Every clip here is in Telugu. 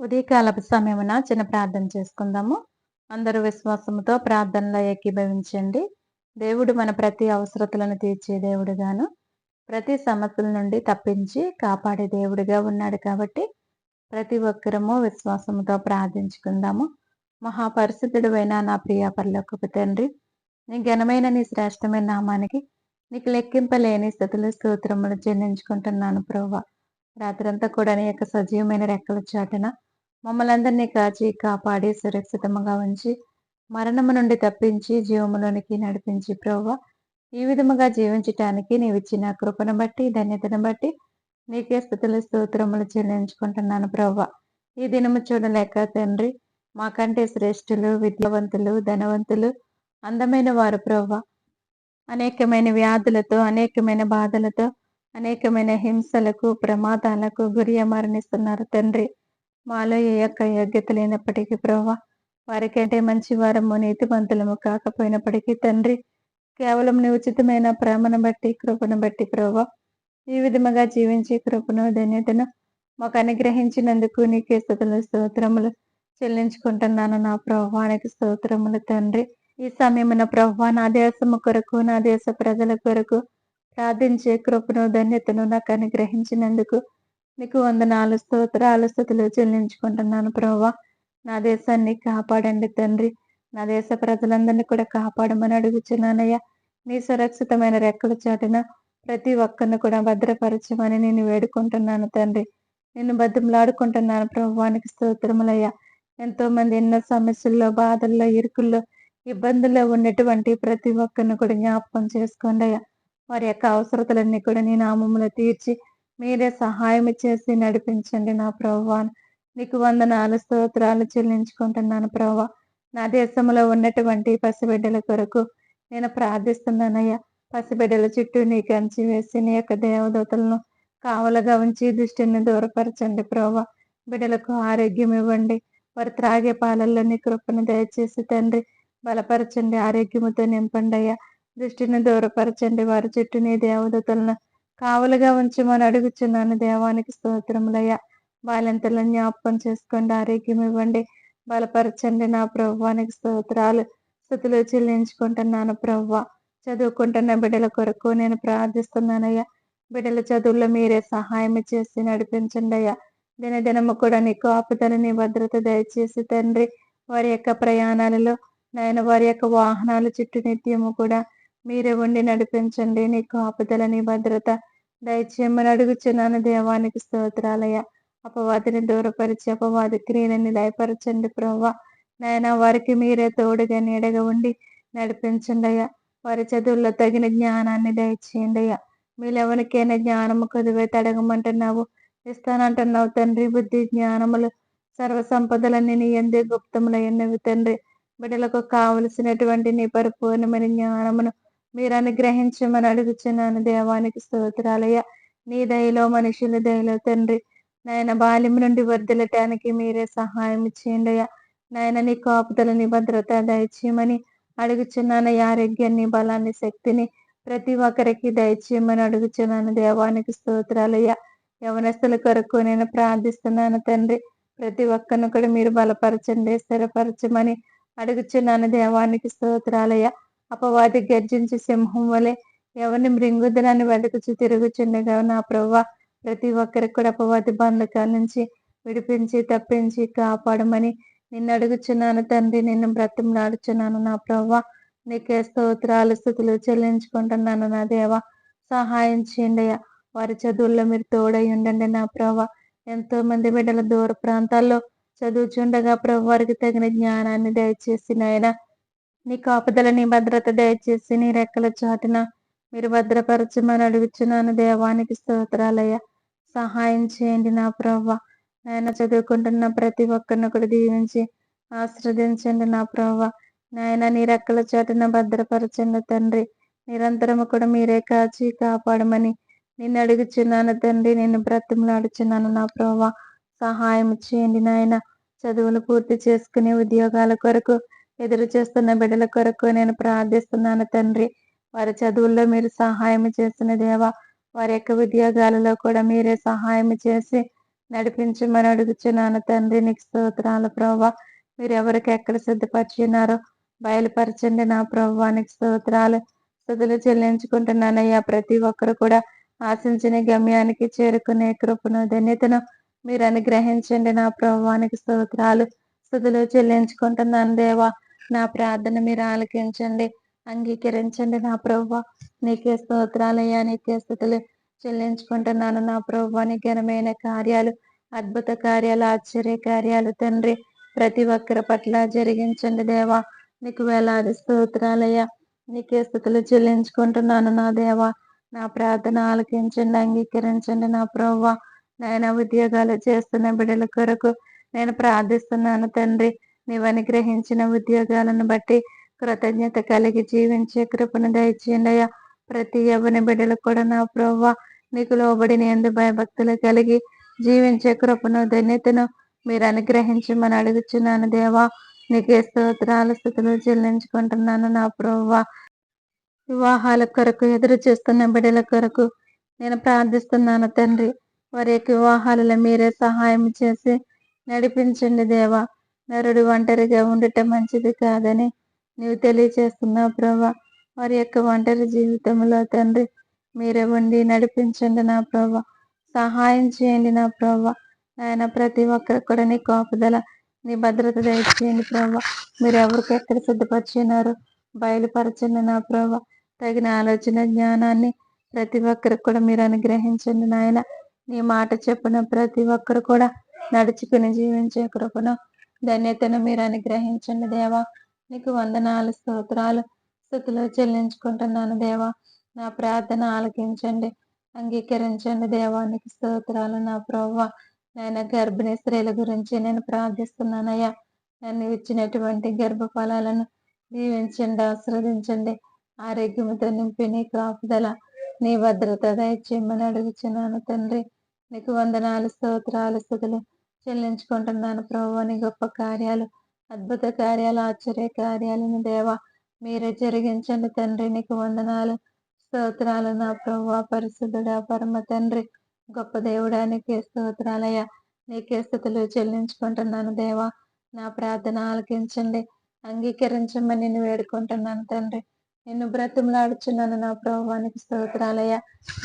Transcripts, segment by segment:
ఉదయకాలపు సమయమున చిన్న ప్రార్థన చేసుకుందాము. అందరూ విశ్వాసముతో ప్రార్థనలో ఏకీభవించండి. దేవుడు మన ప్రతి అవసరతలను తీర్చే దేవుడుగాను ప్రతి సమస్యల నుండి తప్పించి కాపాడే దేవుడిగా ఉన్నాడు కాబట్టి ప్రతి ఒక్కరము విశ్వాసముతో ప్రార్థించుకుందాము. మహాపరిశుద్ధుడు అయిన నా ప్రియ పరలోకపు తండ్రి నీ ఘనమైన నీ శ్రేష్టమైన నామానికి నీకు లెక్కింపలేని స్థితులు స్తోత్రములు చెల్లించుకుంటున్నాను ప్రోవా రాత్రంతా కూడా నీ యొక్క సజీవమైన రెక్కల చాటన మమ్మల్ని అందరినీ కాచి కాపాడి సురక్షితంగా ఉంచి మరణము నుండి తప్పించి జీవములోనికి నడిపించి ప్రవ్వ ఈ విధముగా జీవించటానికి నీవిచ్చిన కృపను బట్టి ధన్యతను బట్టి నీకే స్థుతులు స్తోత్రములు చెల్లించుకుంటున్నాను ప్రవ్వ. ఈ దినము చూడలేక తండ్రి మాకంటే శ్రేష్ఠులు విద్యావంతులు ధనవంతులు అందమైన వారు ప్రవ్వ. అనేకమైన వ్యాధులతో అనేకమైన బాధలతో అనేకమైన హింసలకు ప్రమాదాలకు గురి మరణిస్తున్నారు తండ్రి. మాలో ఏ యొక్క యోగ్యత లేనప్పటికీ ప్రభా వారికంటే మంచి వారము నీతిమంతులము కాకపోయినప్పటికీ తండ్రి కేవలం నీ ఉచితమైన ప్రేమను బట్టి కృపను బట్టి ప్రభా ఈ విధముగా జీవించి కృపను ధన్యతను మాకు అనుగ్రహించినందుకు నీకే స్థుతులు స్తోత్రములు చెల్లించుకుంటున్నాను నా ప్రభానికి స్తోత్రములు తండ్రి. ఈ సమయమున ప్రభా నా దేశము కొరకు నా దేశ ప్రజల కొరకు ప్రార్థించే కృపను ధన్యతను నాకు అనుగ్రహించినందుకు నీకు వందనాలు స్తోత్రాలు స్థుతులు చెల్లించుకుంటున్నాను ప్రభావ నా దేశాన్ని కాపాడండి తండ్రి. నా దేశ ప్రజలందరినీ కూడా కాపాడమని అడుగుచున్నానయ్యా. నీ సురక్షితమైన రెక్కల చాటున ప్రతి ఒక్కరిని కూడా భద్రపరచమని నేను వేడుకుంటున్నాను తండ్రి. నిన్ను బద్దములాడుకుంటున్నాను ప్రభువానికి స్తోత్రములయ్యా. ఎంతో మంది ఎన్నో సమస్యల్లో బాధల్లో ఇరుకుల్లో ఇబ్బందుల్లో ఉన్నటువంటి ప్రతి ఒక్కరిని కూడా జ్ఞాపకం చేసుకోండి అయ్యా వారి యొక్క అవసరతలన్నీ కూడా నీ నామములో తీర్చి మీరే సహాయం చేసి నడిపించండి నా ప్రవ్వా. నీకు వందనాలు స్తోత్రాలు చెల్లించుకుంటున్నాను ప్రవ్వా. నా దేశంలో ఉన్నటువంటి పసిబిడ్డల కొరకు నేను ప్రార్థిస్తున్నానయ్యా. పసిబిడ్డల చుట్టూ నీ కంచి వేసి నీ యొక్క దేవదూతలను కావలగా ఉంచి దృష్టిని దూరపరచండి ప్రోవా బిడ్డలకు ఆరోగ్యం ఇవ్వండి. వారు త్రాగే పాలల్లో నీ కృపను దయచేసి తండ్రి బలపరచండి ఆరోగ్యముతో నింపండి అయ్యా. దృష్టిని దూరపరచండి. వారి చుట్టూ నీ దేవదూతలను కావలుగా ఉంచమని అడుగుచున్నాను. దేవానికి స్తోత్రములయ్య. బాలింతలను జ్ఞాపకం చేసుకోండి. ఆరోగ్యం ఇవ్వండి. బలపరచండి నా ప్రభువానికి స్తోత్రాలు స్థుతులు చెల్లించుకుంటున్నాను ప్రవ్వ. చదువుకుంటున్న బిడ్డల కొరకు నేను ప్రార్థిస్తున్నానయ్యా. బిడ్డల చదువుల్లో మీరే సహాయం చేసి నడిపించండి అయ్యా. దినదినము కూడా నీకు ఆపుదలని భద్రత దయచేసి తండ్రి వారి యొక్క ప్రయాణాలలో నాయన వారి యొక్క వాహనాల చుట్టూ నిత్యము కూడా మీరే ఉండి నడిపించండి. నీ కాపుదలని భద్రత దయచేయమని అడుగుచున్నాను. దేవానికి స్తోత్రాలయ అపవాదిని దూరపరిచి అపవాది క్రియలని లయపరచండి ప్రవ్వా. నాయన వారికి మీరే తోడుగా నీడగా ఉండి నడిపించండి అయ్యా. వారి చదువుల్లో తగిన జ్ఞానాన్ని దయచేయండి అయ్యా. మీరెవరికైనా జ్ఞానము కొద్దివే తడగమంటున్నావు? ఇస్తానంటున్నావు తండ్రి. బుద్ధి జ్ఞానములు సర్వ సంపదలన్నీ నీ ఎందే గుప్తములైనవి తండ్రి. బిడ్డలకు కావలసినటువంటి నీ పరిపూర్ణమైన జ్ఞానమును మీరు అనుగ్రహించమని అడుగుచున్నాను దేవానికి స్తోత్రాలయ్య. నీ దయలో మనుషుల దయలో తండ్రి. నాయన బాల్యం నుండి వర్దిలటానికి మీరే సహాయం చేయండి అయ్యా నాయన నీ కాపుదలని భద్రత దయచేయమని అడుగుచున్నాను ఆరోగ్యాన్ని బలాన్ని శక్తిని ప్రతి ఒక్కరికి దయచేయమని అడుగుచున్నాను దేవానికి స్తోత్రాలయ్యా. యవనస్తుల కొరకు నేను ప్రార్థిస్తున్నాను తండ్రి. ప్రతి ఒక్కరిని కూడా మీరు బలపరచండి స్థిరపరచమని అడుగుచున్నాను దేవానికి స్తోత్రాలయ్యా. అపవాది గర్జించి సింహం వలె ఎవరిని మృంగుదనాన్ని వెతుకుచు తిరుగుచుండగా నా ప్రభా ప్రతి ఒక్కరికి కూడా అపవాది బంధకాల నుంచి విడిపించి తప్పించి కాపాడమని నిన్ను అడుగుచున్నాను తండ్రి. నిన్ను బ్రతిమలాడుచున్నాను నా ప్రభా నీకే స్తోత్రాలు స్థుతులు చెల్లించుకుంటున్నాను నా దేవ. సహాయం చేయండి వారి చదువుల్లో మీరు తోడై ఉండండి నా ప్రభా ఎంతో మంది బిడ్డల దూర ప్రాంతాల్లో చదువుచుండగా ప్రభు వారికి తగిన జ్ఞానాన్ని దయచేసి నాయన నీ కాపుదల నీ భద్రత దయచేసి నీ రెక్కల చాటున మీరు భద్రపరచమని అడుగుచున్నాను దేవానికి స్తోత్రాలయ్య. సహాయం చేయండి నా ప్రవ్వ. నాయన చదువుకుంటున్న ప్రతి ఒక్కరిని కూడా దీవించి ఆశ్రదించండి నా ప్రవ్వ. నాయన నీ రెక్కల చాటున భద్రపరచండి తండ్రి. నిరంతరము కూడా మీరే కాచి కాపాడమని నిన్ను అడుగుచున్నాను తండ్రి. నేను బ్రతిమలాడుచున్నాను నా ప్రవ్వ. సహాయం చేయండి నాయన. చదువులు పూర్తి చేసుకునే ఉద్యోగాల కొరకు ఎదురు చేస్తున్న బిడ్డల కొరకు నేను ప్రార్థిస్తున్నాను తండ్రి. వారి చదువుల్లో మీరు సహాయం చేసిన దేవా వారి యొక్క ఉద్యోగాలలో కూడా మీరే సహాయం చేసి నడిపించమని అడుగుచున్నాను తండ్రి. నీకు స్తోత్రాలు ప్రభా మీరు ఎవరికి ఎక్కడ సిద్ధపరిచినారో బయలుపరచండి నా ప్రభానికి స్తోత్రాలు స్థుతులు చెల్లించుకుంటున్నానయ్యా. ప్రతి ఒక్కరు కూడా ఆశించిన గమ్యానికి చేరుకునే కృపను ధన్యతను మీరు అనుగ్రహించండి నా ప్రభానికి స్తోత్రాలు స్థుతులు చెల్లించుకుంటున్నాను దేవా. నా ప్రార్థన మీరు ఆలకించండి అంగీకరించండి నా ప్రభు నీకే స్తోత్రాలయ్యా నీకే స్థుతులు చెల్లించుకుంటున్నాను నా ప్రభాని ఘనమైన కార్యాలు అద్భుత కార్యాలు ఆశ్చర్య కార్యాలు తండ్రి. ప్రతి ఒక్కరి పట్ల జరిగించండి దేవా. నీకు వేలాది స్తోత్రాలయ్యా నీకే స్థుతులు చెల్లించుకుంటున్నాను నా దేవా. నా ప్రార్థన ఆలకించండి అంగీకరించండి నా ప్రవ్వ. నాయన ఉద్యోగాలు చేస్తున్న బిడ్డల కొరకు నేను ప్రార్థిస్తున్నాను తండ్రి. నీవు అనుగ్రహించిన ఉద్యోగాలను బట్టి కృతజ్ఞత కలిగి జీవించే కృపను దయచేయండియా ప్రతి ఎవరి బిడ్డలు కూడా నా ప్రవ్వ నీకు లోబడి ఎందు భయభక్తులు కలిగి జీవించే కృపను ధన్యతను మీరు అనుగ్రహించమని అడుగుచున్నాను దేవా. నీకే స్తోత్రాలు స్థుతులు చెల్లించుకుంటున్నాను నా ప్రవ్వ. వివాహాల కొరకు ఎదురు చూస్తున్న బిడ్డల కొరకు నేను ప్రార్థిస్తున్నాను తండ్రి. వారి యొక్క వివాహాలలో మీరే సహాయం చేసి నడిపించండి దేవా. నరుడు ఒంటరిగా ఉండటం మంచిది కాదని నీవు తెలియచేస్తున్నావు ప్రభా. వారి యొక్క ఒంటరి జీవితంలో తండ్రి మీరే ఉండి నడిపించండి నా ప్రభా. సహాయం చేయండి నా ప్రభా. ఆయన ప్రతి ఒక్కరికి కూడా నీ కోపదల నీ భద్రత దయచేయండి ప్రభా. మీరు ఎవరికి ఎక్కడ సిద్ధపరిచినారు బయలుపరచండి నా ప్రభా. తగిన ఆలోచన జ్ఞానాన్ని ప్రతి ఒక్కరికి కూడా మీరు అనుగ్రహించండి నాయన. నీ మాట చెప్పిన ప్రతి ఒక్కరు కూడా నడుచుకుని జీవించే కృపను ధన్యతను మీరు అనుగ్రహించండి దేవా. నీకు వందనాలు స్తోత్రాలు స్థుతులు చెల్లించుకుంటున్నాను దేవా. నా ప్రార్థన ఆలకించండి అంగీకరించండి దేవానికి స్తోత్రాలు నా ప్రవ్వ. నేను గర్భిణీ స్త్రీల గురించి నేను ప్రార్థిస్తున్నానయ్యా. నన్ను ఇచ్చినటువంటి గర్భఫలాలను దీవించండి ఆశ్రవదించండి. ఆరోగ్యముతో నింపి నీ కాపుదల నీ భద్రత దయచేయమని అడుగుచున్నాను తండ్రి. నీకు వందనాలు స్తోత్రాలు స్థుతులు చెల్లించుకుంటున్నాను ప్రభు నీ గొప్ప కార్యాలు అద్భుత కార్యాలు ఆశ్చర్య కార్యాలను దేవా మీరే జరిగించండి తండ్రి. నీకు వందనాలు స్తోత్రాలు నా ప్రభు పరిశుద్ధుడా పరమ తండ్రి. గొప్ప దేవుడా నీకే స్తోత్రాలయ్యా. నీకే స్థుతులు చెల్లించుకుంటున్నాను దేవా. నా ప్రార్థన ఆలకించండి అంగీకరించమని నేను వేడుకుంటున్నాను తండ్రి. నిన్ను బ్రతిమలాడుచున్నాను నా ప్రభువానికి స్తోత్రాలయ్యా.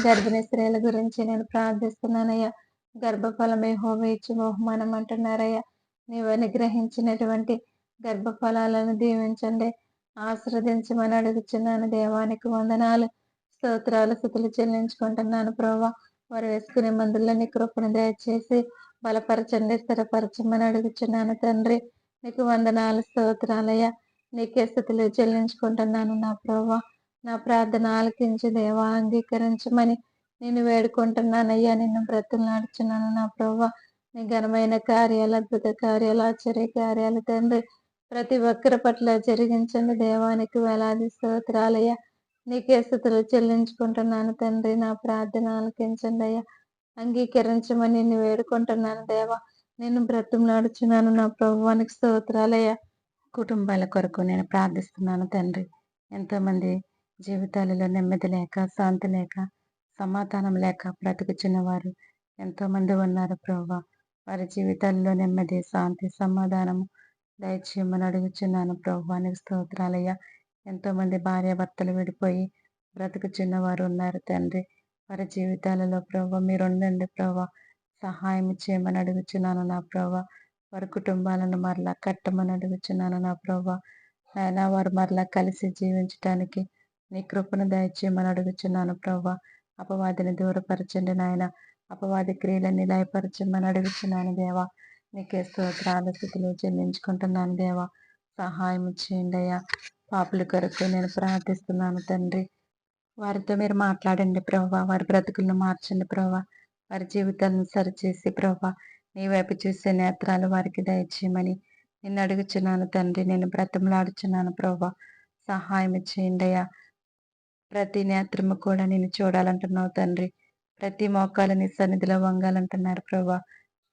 గర్భిణీ స్త్రీల గురించి నేను ప్రార్థిస్తున్నానయ్యా. గర్భఫలమే హోమ ఇచ్చి బహుమానం అంటున్నారయ్యా. నీవు అనుగ్రహించినటువంటి గర్భఫలాలను దీవించండి. ఆశ్రదించమని అడుగుచున్నాను దేవానికి వందనాలు. స్తోత్రాలు స్థుతులు చెల్లించుకుంటున్నాను ప్రభా. వారు వేసుకునే మందులని కృపను దయచేసి బలపరచండి స్థిరపరచమని అడుగుచున్నాను తండ్రి. నీకు వందనాలు స్తోత్రాలయ్యా. నీకే స్థితులు చెల్లించుకుంటున్నాను నా ప్రభా. నా ప్రార్థన ఆలకించి దేవా అంగీకరించమని నేను వేడుకుంటున్నానయ్యా నిన్ను బ్రతులాడుచున్నాను నా ప్రభా నీ ఘనమైన కార్యాలు అద్భుత కార్యాలు ఆశ్చర్య కార్యాలు తండ్రి ప్రతి ఒక్కరి పట్ల జరిగించండి. దేవానికి వేలాది స్తోత్రాలయ్యా. నీకే స్థుతులు చెల్లించుకుంటున్నాను తండ్రి. నా ప్రార్థన ఆలకించండి అయ్యా. అంగీకరించమని నేను వేడుకుంటున్నాను దేవా. నేను బ్రతులాడుచున్నాను నా ప్రభువానికి స్తోత్రాలయ్యా. కుటుంబాల కొరకు నేను ప్రార్థిస్తున్నాను తండ్రి. ఎంతోమంది జీవితాలలో నెమ్మది లేక శాంతి లేక సమాధానం లేక బ్రతుకుచున్న వారు ఎంతోమంది ఉన్నారు ప్రభా వారి జీవితాల్లో నెమ్మది శాంతి సమాధానము దయచేయమని అడుగుచున్నాను ప్రభువానికి స్తోత్రాలయ్యా. ఎంతోమంది భార్య భర్తలు విడిపోయి బ్రతుకుచున్న వారు ఉన్నారు తండ్రి. వారి జీవితాలలో ప్రభా మీరు ఉండండి ప్రభా సహాయం చేయమని అడుగుచున్నాను నా ప్రభా వారి కుటుంబాలను మరలా కట్టమని అడుగుచున్నాను నా ప్రభా ఆయన వారు మరలా కలిసి జీవించటానికి నీ కృపను దయచేయమని అడుగుచున్నాను ప్రభా అపవాదిని దూరపరచండి నాయన. అపవాది క్రియలన్నీ లయపరచమని అడుగుతున్నాను దేవా. నీకే స్తోత్రాలు స్థితిలో చెల్లించుకుంటున్నాను దేవా. సహాయం చేయండి అయ్యా. పాపుల కొరకు నేను ప్రార్థిస్తున్నాను తండ్రి. వారితో మీరు మాట్లాడండి ప్రభా వారి బ్రతుకులను మార్చండి ప్రభా వారి జీవితాలను సరిచేసి ప్రభా నీ వైపు చూసే నేత్రాలు వారికి దయచేయమని నిన్ను అడుగుచున్నాను తండ్రి. నేను బ్రతంలాడుచున్నాను ప్రభా సహాయం చేయండి అయ్యా. ప్రతి నేత్రము కూడా నేను చూడాలంటున్నావు తండ్రి. ప్రతి మోకాలు నీ సన్నిధిలో వంగాలంటున్నారు ప్రభా.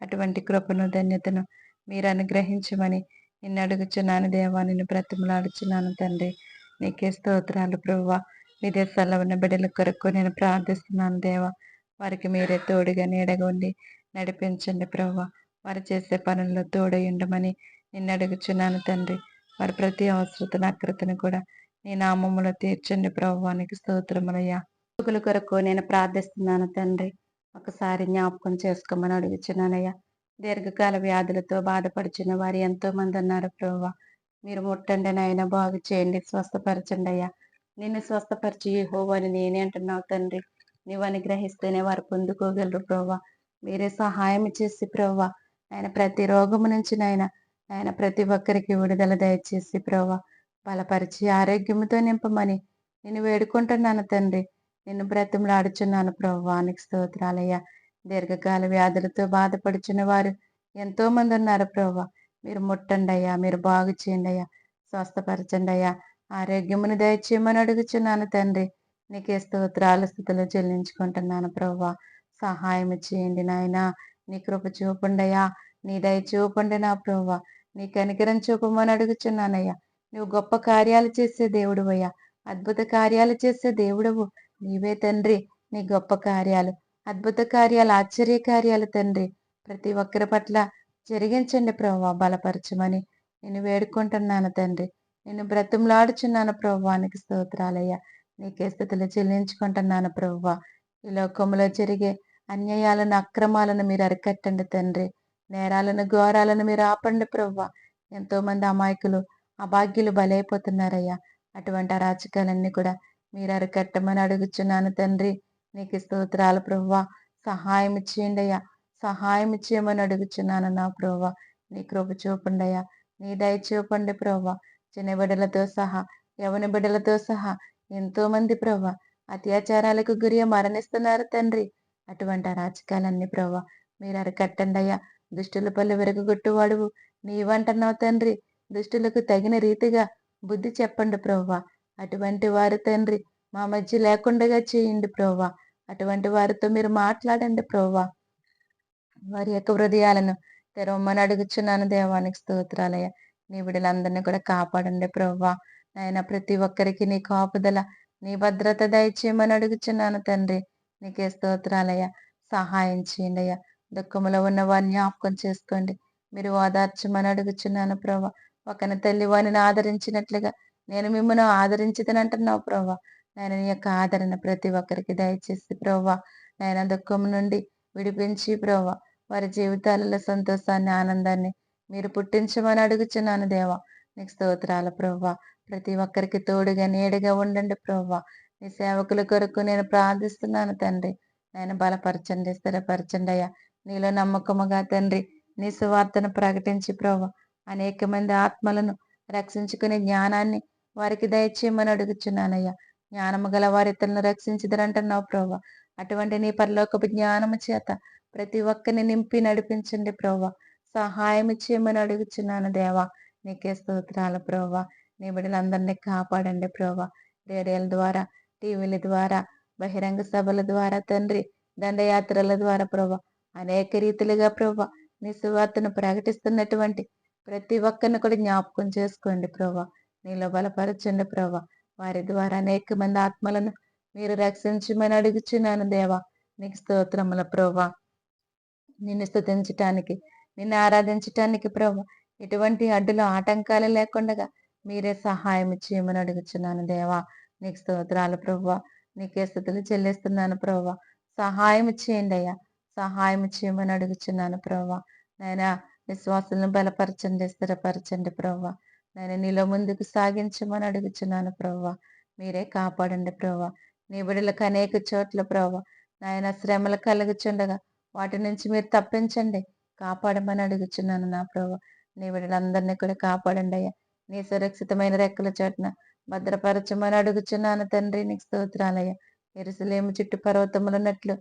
అటువంటి కృపను ధన్యతను మీరు అనుగ్రహించమని నిన్ను అడుగుచున్నాను దేవా. నిన్ను బ్రతిమలాడుచున్నాను తండ్రి. నీకే స్తోత్రాలు ప్రభా. విదేశాల్లో ఉన్న బిడ్డల కొరకు నేను ప్రార్థిస్తున్నాను దేవా. వారికి మీరే తోడుగా నీడగా ఉండి నడిపించండి ప్రభా. వారు చేసే పనుల్లో తోడయుండమని నిన్ను అడుగుచున్నాను తండ్రి. వారి ప్రతి అవసరతను అక్రతను కూడా నీ నామములో తీర్చండి ప్రభువానికి స్తోత్రములయ్యా. కొడుకుల కొరకు నేను ప్రార్థిస్తున్నాను తండ్రి. ఒకసారి జ్ఞాపకం చేసుకోమని అడుగుచున్నానయ్యా. దీర్ఘకాల వ్యాధులతో బాధపడుచున్న వారు ఎంతో మంది ఉన్నారు ప్రభు మీరు ముట్టండి నాయన బాగు చేయండి స్వస్థపరచండి అయ్యా. నిన్ను స్వస్థపరిచి హోవని నేనే అంటున్నావు తండ్రి. నీవు అనుగ్రహిస్తేనే వారు పొందుకోగలరు ప్రభు మీరే సహాయం చేసి ప్రభు ఆయన ప్రతి రోగము నుంచి నాయన ఆయన ప్రతి ఒక్కరికి విడుదల దయచేసి ప్రభావ. బలపరిచి ఆరోగ్యముతో నింపమని నేను వేడుకుంటున్నాను తండ్రి. నిన్ను బ్రతిమలాడుచున్నాను ప్రభానికి స్తోత్రాలయ్యా. దీర్ఘకాల వ్యాధులతో బాధపడుచున్న వారు ఎంతో మంది ఉన్నారు ప్రభా మీరు ముట్టండి అయ్యా. మీరు బాగు చేయండి అయ్యా. స్వస్థపరచండి అయ్యా. ఆరోగ్యమును దయచేయమని అడుగుచున్నాను తండ్రి. నీకే స్తోత్రాల స్థితిలో చెల్లించుకుంటున్నాను ప్రభా సహాయం చేయండి నాయన. నీ కృప చూపండియా నీ దయ చూపండి నా ప్రభా నీ కనికరం చూపమని అడుగుచున్నానయ్యా నువ్వు గొప్ప కార్యాలు చేసే దేవుడువయ్యా అద్భుత కార్యాలు చేసే దేవుడవు నీవే తండ్రి నీ గొప్ప కార్యాలు. అద్భుత కార్యాలు ఆశ్చర్య కార్యాలు తండ్రి. ప్రతి ఒక్కరి పట్ల జరిగించండి ప్రభా బలపరచమని. నేను వేడుకుంటున్నాను తండ్రి. నేను బ్రతంలాడుచున్నాను ప్రభువానికి స్తోత్రాలయ్యా. నీకే స్థితిలో చెల్లించుకుంటున్నాను ప్రభువా ఈ లోకంలో జరిగే అన్యాయాలను అక్రమాలను మీరు అరికట్టండి తండ్రి. నేరాలను ఘోరాలను మీరు ఆపండి ప్రభువ ఎంతోమంది అమాయకులు అభాగ్యులు బలైపోతున్నారయ్యా. అటువంటి అరాచకాలన్నీ కూడా మీరు అరికట్టమని అడుగుచున్నాను తండ్రి. నీకు స్తోత్రాలు ప్రభువా. సహాయం ఇచ్చేయండి అయ్యా. సహాయం ఇచ్చేయమని అడుగుచున్నాను నా ప్రవ్వ నీ కృప చూపండి అయ్యా. నీ దయ చూపండి ప్రవ్వ చిన్న బిడ్డలతో సహా యవని బిడ్డలతో సహా ఎంతోమంది మంది అత్యాచారాలకు గురి మరణిస్తున్నారు తండ్రి. అటువంటి అరాచకాలన్నీ ప్రవ్వ మీరు అరికట్టండి అయ్యా. దుష్టుల పళ్ళు విరగొట్టువాడువు నీవంటున్నావు తండ్రి. దుష్టులకు తగిన రీతిగా బుద్ధి చెప్పండి ప్రవ్వా. అటువంటి వారు తండ్రి మా మధ్య లేకుండా చేయండి ప్రవ్వా. అటువంటి వారితో మీరు మాట్లాడండి ప్రవ్వా. వారి యొక్క హృదయాలను తెరవమని అడుగుచున్నాను దేవానికి స్తోత్రాలయ నీ బిడ్డలందరినీ కూడా కాపాడండి ప్రవ్వా. నాయన ప్రతి ఒక్కరికి నీ కాపుదల నీ భద్రత దయచేయమని అడుగుచున్నాను తండ్రి. నీకే స్తోత్రాలయ సహాయం చేయండి అయ్యా. దుఃఖంలో ఉన్న వారిని జ్ఞాపకం చేసుకోండి. మీరు ఓదార్చమని అడుగుచున్నాను ప్రభా ఒకని తల్లి వారిని ఆదరించినట్లుగా నేను మిమ్మల్ని ఆదరించదనంటున్నావు ప్రభా నేను నీ యొక్క ఆదరణ ప్రతి ఒక్కరికి దయచేసి ప్రభా నేను దుఃఖం నుండి విడిపించి ప్రభా వారి జీవితాలలో సంతోషాన్ని ఆనందాన్ని మీరు పుట్టించమని అడుగుచున్నాను దేవా. నీకు స్తోత్రాల ప్రభా ప్రతి ఒక్కరికి తోడుగా నీడగా ఉండండి ప్రభా నీ సేవకుల కొరకు నేను ప్రార్థిస్తున్నాను తండ్రి. నేను బలపరచండి స్థిరపరచండి అయ్యా. నీలో నమ్మకముగా తండ్రి నీ సువార్తను ప్రకటించి ప్రభా అనేక మంది ఆత్మలను రక్షించుకునే జ్ఞానాన్ని వారికి దయచేయమని అడుగుచున్నానయ్యా. జ్ఞానము గల వారి ఇతరులను రక్షించదరంటున్నావు ప్రభా అటువంటి నీ పరలోకపు జ్ఞానము చేత ప్రతి ఒక్కరిని నింపి నడిపించండి ప్రభా సహాయం చేయమని అడుగుచున్నాను దేవా. నీకే స్తోత్రాలు ప్రభా నీ బిడ్డలందరినీ కాపాడండి ప్రభా రేడియోల ద్వారా టీవీల ద్వారా బహిరంగ సభల ద్వారా తండ్రి దండయాత్రల ద్వారా ప్రభా అనేక రీతిలుగా ప్రభా నీ సువార్తను ప్రకటిస్తున్నటువంటి ప్రతి ఒక్కరిని కూడా జ్ఞాపకం చేసుకోండి ప్రభా. నీలో బలపరచండి ప్రభా. వారి ద్వారా అనేక మంది ఆత్మలను మీరు రక్షించమని అడుగుచున్నాను దేవా. నీకు స్తోత్రముల ప్రభా. నిన్ను స్థుతించటానికి నిన్ను ఆరాధించటానికి ప్రభా. ఎటువంటి అడ్డులు ఆటంకాలు లేకుండా మీరే సహాయం చేయమని అడుగుచున్నాను దేవా. నీకు స్తోత్రాలు ప్రభా. నీకే స్థుతులు చెల్లిస్తున్నాను ప్రభా. సహాయం చేయండి అయ్యా. సహాయం చేయమని అడుగుచున్నాను ప్రభా. నాయన విశ్వాసులను బలపరచండి స్థిరపరచండి ప్రవ్వ. నేను నీలో ముందుకు సాగించమని అడుగుచున్నాను ప్రవ్వ. మీరే కాపాడండి ప్రవ్వ. నీ బిడలకు అనేక చోట్ల ప్రభా నాయన శ్రమలు కలుగుచుండగా వాటి నుంచి మీరు తప్పించండి. కాపాడమని అడుగుచున్నాను నా ప్రభు నీ బిడ్డలందరినీ కూడా కాపాడండి అయ్యా. నీ సురక్షితమైన రెక్కల చోటున భద్రపరచమని అడుగుచున్నాను తండ్రి నీకు స్తోత్రాలయ్యా. ఎరుసలేము చుట్టూ పర్వతములున్నట్లు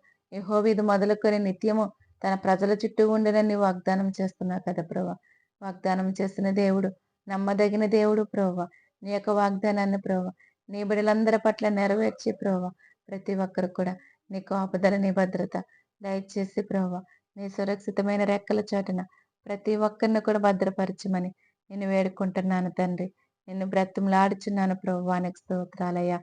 ఇది మొదలుకొని నిత్యము తన ప్రజల చుట్టూ ఉండనని వాగ్దానం చేస్తున్నావు కదా ప్రభా. వాగ్దానం చేసిన దేవుడు నమ్మదగిన దేవుడు ప్రభా. నీ యొక్క వాగ్దానాన్ని ప్రభా నీ బిడలందరి పట్ల నెరవేర్చి ప్రభా. ప్రతి ఒక్కరు కూడా నీ కాపుదల నీ భద్రత దయచేసి ప్రభా. నీ సురక్షితమైన రెక్కల చాటున ప్రతి ఒక్కరిని కూడా భద్రపరచమని నేను వేడుకుంటున్నాను తండ్రి. నిన్ను బ్రతంలాడుచున్నాను ప్రభువానికి స్తోత్రాలయ్యా.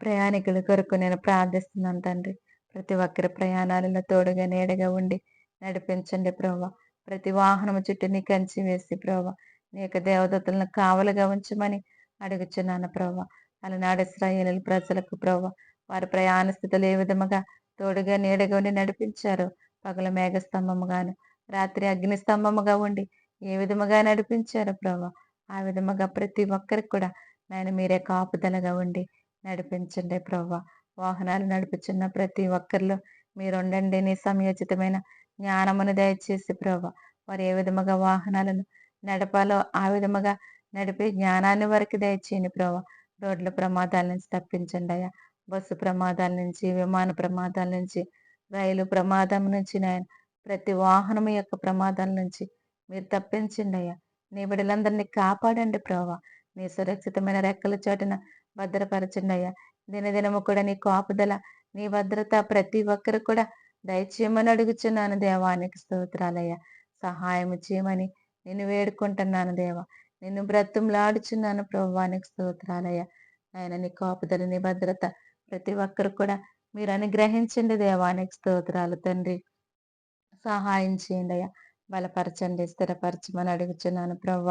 ప్రయాణికుల కొరకు నేను ప్రార్థిస్తున్నాను తండ్రి. ప్రతి ఒక్కరి ప్రయాణాలలో తోడుగా నీడగా ఉండి నడిపించండి ప్రభా. ప్రతి వాహనము చుట్టూ నీ కంచి వేసి ప్రభా. నీ యొక్క దేవదత్తులను కావలుగా ఉంచమని అడుగుచున్నాను ప్రభా. అలనాడు ఇస్రాయేలు ప్రజలకు ప్రభా వారి ప్రయాణ స్థితిలో ఏ విధముగా తోడుగా నీడగా ఉండి నడిపించారు పగల మేఘస్తంభముగాను రాత్రి అగ్ని స్తంభముగా ఉండి ఏ విధముగా నడిపించారు ప్రభా. ఆ విధముగా ప్రతి ఒక్కరికి కూడా నేను మీరే కాపుదలగా ఉండి నడిపించండి ప్రభా. వాహనాలు నడిపించున్న ప్రతి ఒక్కరిలో మీరు ఉండండి నీ సమయోచితమైన జ్ఞానమును దయచేసి ప్రభా వారు ఏ విధముగా వాహనాలను నడపాలో ఆ విధముగా నడిపే జ్ఞానాన్ని వారికి దయచేయండి ప్రభా. రోడ్ల ప్రమాదాల నుంచి తప్పించండి అయ్యా. బస్సు ప్రమాదాల నుంచి విమాన ప్రమాదాల నుంచి రైలు ప్రమాదం నుంచి నాయన ప్రతి వాహనం యొక్క ప్రమాదాల నుంచి మీరు తప్పించండి అయ్యా. నీ బిడ్డలందరినీ కాపాడండి ప్రభా. నీ సురక్షితమైన రెక్కల చోటున భద్రపరచండి అయ్యా. దినదినము కూడా నీ కాపుదల నీ భద్రత ప్రతి ఒక్కరు కూడా దయచేయమని అడుగుచున్నాను దేవానికి స్తోత్రాలయ్యా. సహాయం చేయమని నేను వేడుకుంటున్నాను దేవా. నిన్ను బ్రతుమ్లాడుచున్నాను ప్రభువానికి స్తోత్రాలయ్య. ఆయన నీ కాపుదల నీ భద్రత ప్రతి ఒక్కరు కూడా మీరు అనుగ్రహించండి దేవానికి స్తోత్రాలు తండ్రి. సహాయం చేయండి అయ్యా. బలపరచండి స్థిరపరచమని అడుగుచున్నాను ప్రవ్వ.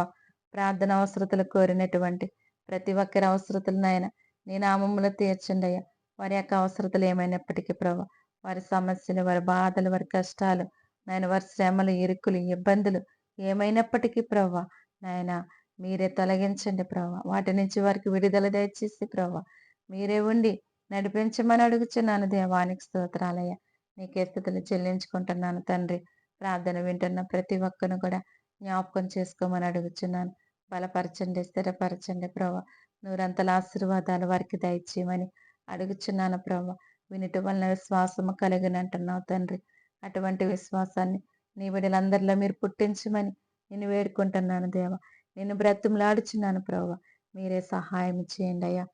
ప్రార్థన అవసరతలు కోరినటువంటి ప్రతి ఒక్కరి అవసరతలను ఆయన నీ నామములు తీర్చండి అయ్యా. వారి యొక్క అవసరతలు ఏమైనప్పటికీ ప్రభా వారి సమస్యలు వారి బాధలు వారి కష్టాలు నాయన వారి శ్రమలు ఇరుకులు ఇబ్బందులు ఏమైనప్పటికీ ప్రభా నాయన మీరే తొలగించండి ప్రభా. వాటి నుంచి వారికి విడుదల దయచేసి ప్రభా మీరే ఉండి నడిపించమని అడుగుచున్నాను దేవానికి స్తోత్రాలయ్య. నీకే స్థితులు చెల్లించుకుంటున్నాను తండ్రి. ప్రార్థన వింటున్న ప్రతి ఒక్కను కూడా జ్ఞాపకం చేసుకోమని అడుగుచున్నాను. బలపరచండి స్థిరపరచండి ప్రభా. నూరంతల ఆశీర్వాదాలు వారికి దయచేయమని అడుగుచున్నాను ప్రభా. వినుట వలన విశ్వాసము కలిగినంటున్నావు తండ్రి. అటువంటి విశ్వాసాన్ని నీ బిడ్డలందరిలో మీరు పుట్టించమని నేను వేడుకుంటున్నాను దేవ. నేను బ్రతుములాడుచున్నాను ప్రభా. మీరే సహాయం చేయండి అయ్యా.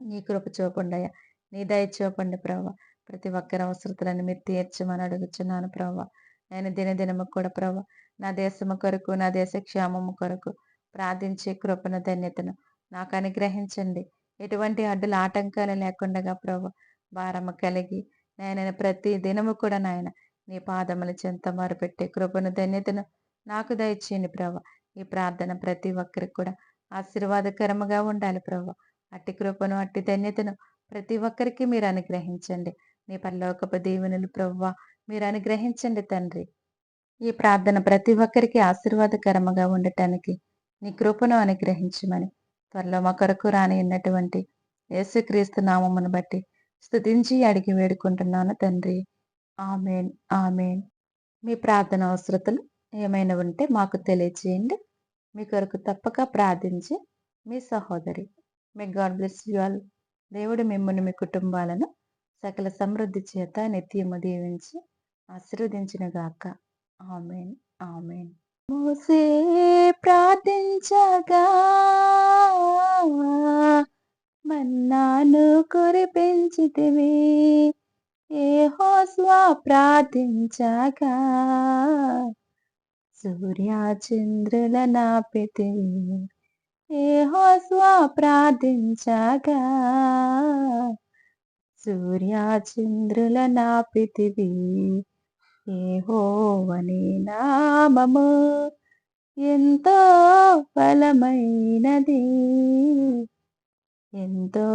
నీ కృప చూపండి అయ్యా. నీ దయ చూపండి ప్రభా. ప్రతి ఒక్కరి అవసరతలను మీరు తీర్చమని అడుగుచున్నాను ప్రభు. నేను దినదినము కూడా ప్రభు నా దేశము కొరకు నా దేశ క్షేమము కొరకు ప్రార్థించే కృపను ధన్యతను నాకు అనుగ్రహించండి. ఎటువంటి అడ్డుల ఆటంకాలు లేకుండా ప్రభు భారము కలిగి నాయన ప్రతి దినము కూడా నాయన నీ పాదముల చెంత పెట్టే కృపను ధన్యతను నాకు దయచేయండి ప్రభు. ఈ ప్రార్థన ప్రతి ఒక్కరికి కూడా ఆశీర్వాదకరముగా ఉండాలి ప్రభు. అట్టి కృపను అట్టి ధన్యతను ప్రతి ఒక్కరికి మీరు అనుగ్రహించండి. నీ పరలోకపు దీవెనలు ప్రవ్వ మీరు అనుగ్రహించండి తండ్రి. ఈ ప్రార్థన ప్రతి ఒక్కరికి ఆశీర్వాదకరముగా ఉండటానికి నీ కృపను అనుగ్రహించమని త్వరలో మా కొరకు రాని యేసుక్రీస్తు నామమును బట్టి స్థుతించి అడిగి వేడుకుంటున్నాను తండ్రి. Amen amen. మీ ప్రార్థన అవసరతలు ఏమైనా ఉంటే మాకు తెలియచేయండి. మీ కొరకు తప్పక ప్రార్థించి మీ సహోదరి. మీ గాడ్ బ్లెస్ యు ఆల్ దేవుడు మిమ్మల్ని మీ కుటుంబాలను సకల సమృద్ధి చేత నిత్యము దీవించి ఆశీర్వదించిన గాక ఆమెన్ ఆమెన్. మోసే ప్రార్థించగా మన్నాను కురిపించితివి. ఏ హోస్వా ప్రార్థించగా సూర్యచంద్రుల నాపితివి ఏ హోస్వా ప్రార్థించగా సూర్యచంద్రుల నాపితివి. ఏహోవని నామము. ఎంతో బలమైనది. ఎంతో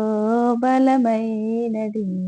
బలమైనది.